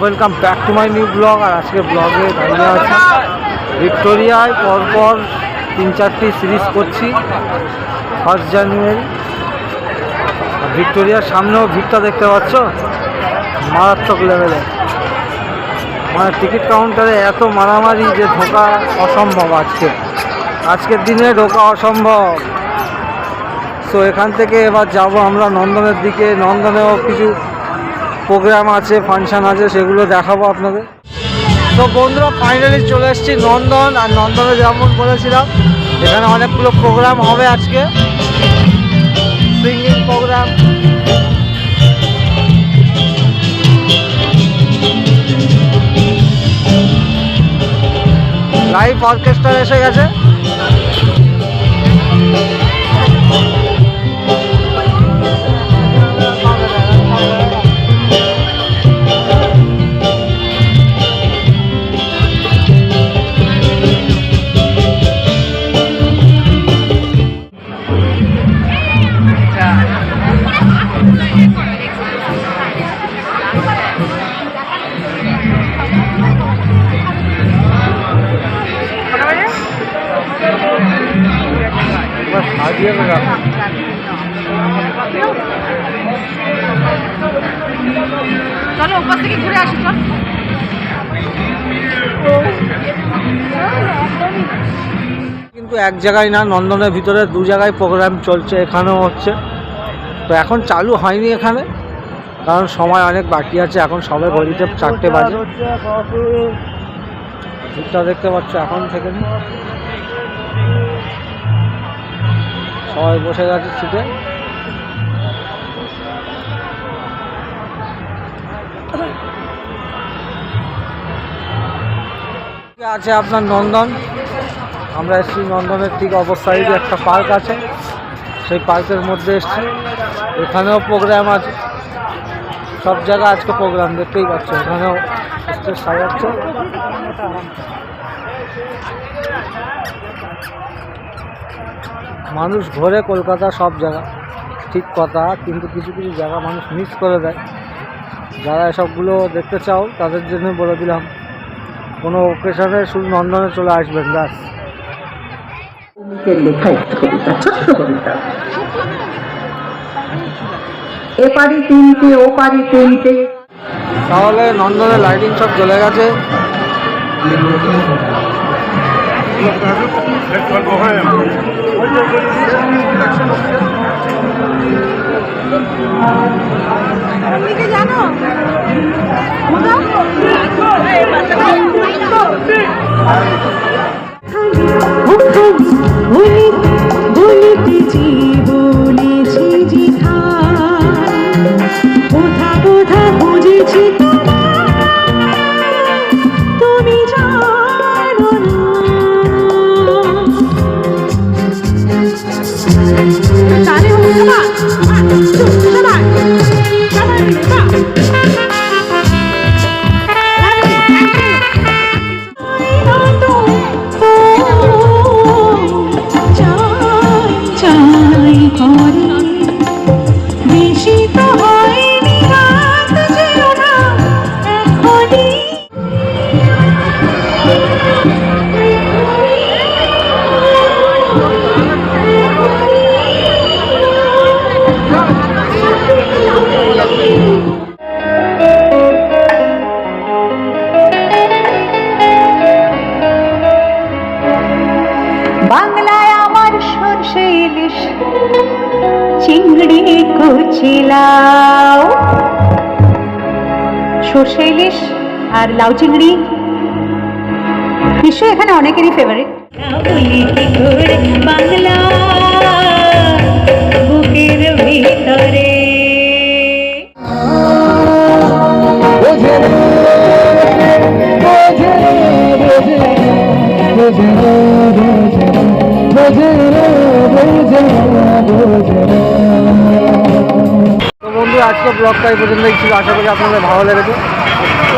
Welcome back to my new blog আর আজকে ব্লগে দাঁড়িয়ে আছি। ভিক্টোরিয়ায় পরপর তিন চারটি সিরিজ করছি ফার্স্ট জানুয়ারি ভিক্টোরিয়ার সামনেও ভিড়টা দেখতে পাচ্ছ? মারাত্মক লেভেলে মানে টিকিট কাউন্টারে এত মারামারি যে ঢোকা অসম্ভব আজকে। আজকের দিনে ঢোকা অসম্ভব। তো এখান থেকে এবার যাব আমরা নন্দনের দিকে। নন্দনেও কিছু প্রোগ্রাম আছে ফাংশান আছে, সেগুলো দেখাবো আপনাদের। তো বন্ধুরা ফাইনালি চলে এসেছি নন্দন, আর নন্দনে যেমন বলেছিলাম, এখানে অনেকগুলো প্রোগ্রাম হবে আজকে। সিঙ্গিং প্রোগ্রাম লাইভ অর্কেস্ট্রা এসে গেছে। সাজিয়ে চলো থেকে ঘুরে আসি চল। কিন্তু এক জায়গায় না নন্দনের ভিতরে দু জায়গায় প্রোগ্রাম চলছে এখানেও হচ্ছে। তো এখন চালু হয়নি এখানে কারণ সময় অনেক বাকি আছে এখন সবে ঘড়িতে চারটে বাজে। দেখতে পাচ্ছ এখন থেকে সবাই বসে গেছে সিটে আছে আপনার নন্দন। আমরা এসেছি নন্দনের ঠিক সাইডে একটা পার্ক আছে, সেই পার্কের মধ্যে এসেছি। এখানেও প্রোগ্রাম আছে। সব জায়গায় আজকে প্রোগ্রাম দেখতেই পাচ্ছ, এখানেও সাজাচ্ছে। মানুষ ঘোরে কলকাতা সব জায়গা ঠিক কথা কিন্তু কিছু কিছু জায়গা মানুষ মিস করে দেয়। যারা এসবগুলো দেখতে চাও তাদের জন্য বলে দিলাম। কোনো ওকেশনে শুধু নন্দনে চলে আসবেন ব্যাস। ভৌমিকের লেখা একটি কবিতা ছোট্ট কবিতা। এপারি তিনটে তিনটে। তাহলে নন্দনের লাইটিং সব চলে গেছে। জানো বাংলায় আমার সর্ষে ইলিশ, চিংড়ি কুচিলাও। সর্ষে ইলিশ আর লাউ চিংড়ি। নিশ্চয়ই এখানে অনেকেরই ফেভারিট বলি বুকের ভিতরে। বন্ধু, আজকে ব্লগটা এই পর্যন্তই ছিল। আশা করি আপনাদের ভালো লেগেছে।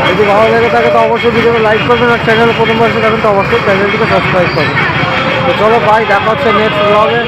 যদি ভালো লেগে থাকে, তো অবশ্যই ভিডিওটা লাইক করবেন আর চ্যানেল প্রথমবার থাকেন, তো অবশ্যই চ্যানেলটিকে সাবস্ক্রাইব করবেন। তো চলো ভাই দেখা হচ্ছে নেক্সট ব্লগে